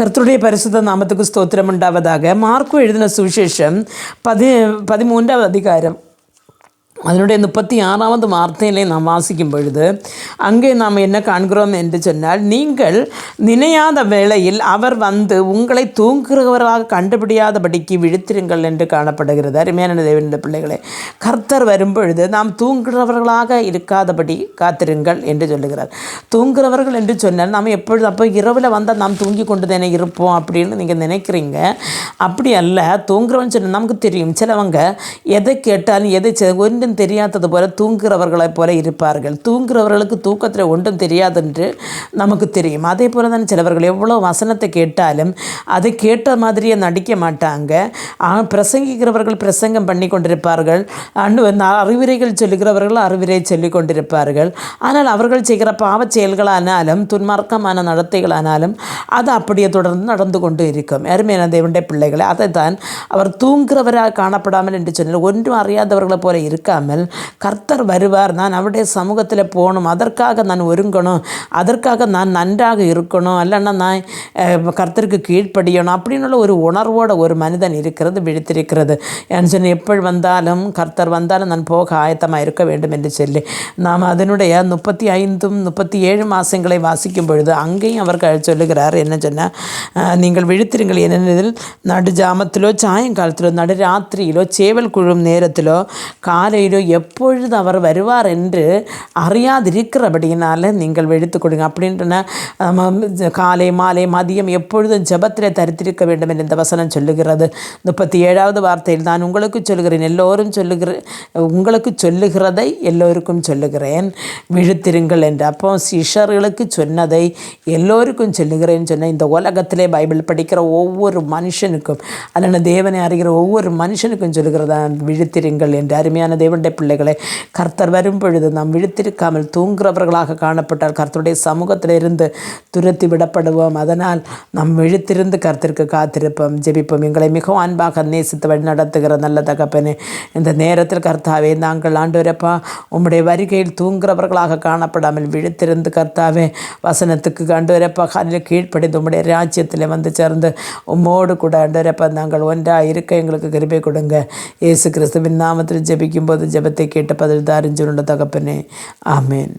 കർത്തരുടെ പരിശുദ്ധ നാമത്തുക്ക് സ്തോത്രമുണ്ടാവതാകെ. മാർക്കു എഴുതുന്ന സുവിശേഷം പതി പതിമൂന്നാം അധികാരം. அதனுடைய முப்பத்தி ஆறாவது வார்த்தையிலே நாம் வாசிக்கும் பொழுது அங்கே நாம் என்ன காண்கிறோம்? என்று சொன்னால் நீங்கள் நினையாத வேளையில் அவர் வந்து உங்களை தூங்குகிறவராக கண்டுபிடியாதபடிக்கு விழித்திருங்கள் என்று காணப்படுகிறது. அருமையான தேவனுடைய பிள்ளைகளே கர்த்தர் வரும்பொழுது நாம் தூங்குகிறவர்களாக இருக்காதபடி காத்திருங்கள் என்று சொல்லுகிறார். தூங்குகிறவர்கள் என்று சொன்னால் நாம் எப்பொழுது அப்போ இரவில் வந்தால் நாம் தூங்கி கொண்டு தானே இருப்போம் அப்படின்னு நீங்கள் நினைக்கிறீங்க. அப்படி அல்ல தூங்குறவன் சொன்ன நமக்கு தெரியும் சிலவங்க எதை கேட்டாலும் எதை ஒன்றும் ஒன்றும் தெரியாதது போல தூங்குகிறவர்களைப் போல இருப்பார்கள். தூங்குகிறவர்களுக்கு தூக்கத்தில் ஒன்றும் தெரியாதென்று நமக்கு தெரியும். அதே போல தான் சிலவர்கள் எவ்வளோ வசனத்தை கேட்டாலும் அதை கேட்ட மாதிரியே நடிக்க மாட்டாங்க. பிரசங்கிக்கிறவர்கள் பிரசங்கம் பண்ணி கொண்டிருப்பார்கள். அறிவுரைகள் சொல்லுகிறவர்கள் அறிவுரை சொல்லி கொண்டிருப்பார்கள். ஆனால் அவர்கள் செய்கிற பாவ செயல்களானாலும் துன்மார்க்கமான நடத்தைகளானாலும் அது அப்படியே தொடர்ந்து நடந்து கொண்டு இருக்கும். அருமையான தேவனுடைய பிள்ளைகளை அதை தான் அவர் தூங்குகிறவராக காணப்படாமல் என்று சொன்னால் ஒன்றும் அறியாதவர்களை போல இருக்காமல் இல்லாமல் கர்த்தர் வருவார். நான் அவருடைய சமூகத்தில் போகணும். அதற்காக நான் ஒருங்கணும் அதற்காக நான் நன்றாக இருக்கணும். இல்லைன்னா நான் கர்த்தருக்கு கீழ்ப்படியணும் அப்படின்னு ஒரு உணர்வோட ஒரு மனிதன் இருக்கிறது விழித்திருக்கிறது. ஏன்னு சொன்ன எப்பொழுது வந்தாலும் கர்த்தர் வந்தாலும் நான் போக ஆயத்தமாக இருக்க வேண்டும் என்று சொல்லி. நாம் அதனுடைய முப்பத்தி ஐந்தும் முப்பத்தி ஏழு மாதங்களை வாசிக்கும் பொழுது அங்கேயும் அவர் சொல்லுகிறார். என்ன சொன்னால் நீங்கள் விழித்திருங்கள். ஏனெனில் நடுஜாமத்திலோ சாயங்காலத்திலோ நடுராத்திரியிலோ சேவல் குழும் நேரத்திலோ காலையில் எப்பொழுது அவர் வருவார் என்று அறியாதிருக்கிறபடியினால் நீங்கள் விழித்து கொடுங்க. அப்படின்றன காலை மாலை மதியம் எப்பொழுதும் ஜபத்தில் தரித்திருக்க வேண்டும் என்று இந்த வசனம் சொல்லுகிறது. முப்பத்தி ஏழாவது வார்த்தையில் நான் உங்களுக்கு சொல்லுகிறேன் எல்லோரும் சொல்லுகிற உங்களுக்கு சொல்லுகிறதை எல்லோருக்கும் சொல்லுகிறேன். விழுத்திருங்கள் என்று. அப்போ சிஷர்களுக்கு சொன்னதை எல்லோருக்கும் சொல்லுகிறேன்னு சொன்ன இந்த உலகத்திலே பைபிள் படிக்கிற ஒவ்வொரு மனுஷனுக்கும் அல்லது தேவனை அறிகிற ஒவ்வொரு மனுஷனுக்கும் சொல்லுகிறதா விழுத்திருங்கள் என்று. அருமையான தேவன் தேவனுடைய பிள்ளைகளை கர்த்தர் வரும் பொழுது நாம் விழித்திருக்காமல் தூங்குறவர்களாக காணப்பட்டால் கர்த்தருடைய சமூகத்தில் இருந்து துரத்தி விடப்படுவோம். அதனால் நாம் விழித்திருந்து கர்த்தருக்கு காத்திருப்போம் ஜெபிப்போம். எங்களை மிகவும் அன்பாக நேசித்து வழி நடத்துகிற நல்ல தகப்பனே இந்த நேரத்தில் கர்த்தாவே நாங்கள் ஆண்டவரப்பா உம்முடைய வருகையில் தூங்குறவர்களாக காணப்படாமல் விழித்திருந்து கர்த்தாவே வசனத்துக்கு ஆண்டவரப்பா காலையில் கீழ்ப்படைந்து உம்முடைய ராஜ்யத்தில் வந்து சேர்ந்து உம்மோடு கூட ஆண்டவரப்பா நாங்கள் ஒன்றாக இருக்க எங்களுக்கு கிருபை கொடுங்க. இயேசு கிறிஸ்துவின் நாமத்தில் ஜெபிக்கும் ജപത്തെ കേട്ട പതിരുതാരും ചുരുണ്ട തകപ്പനെ. ആമേൻ.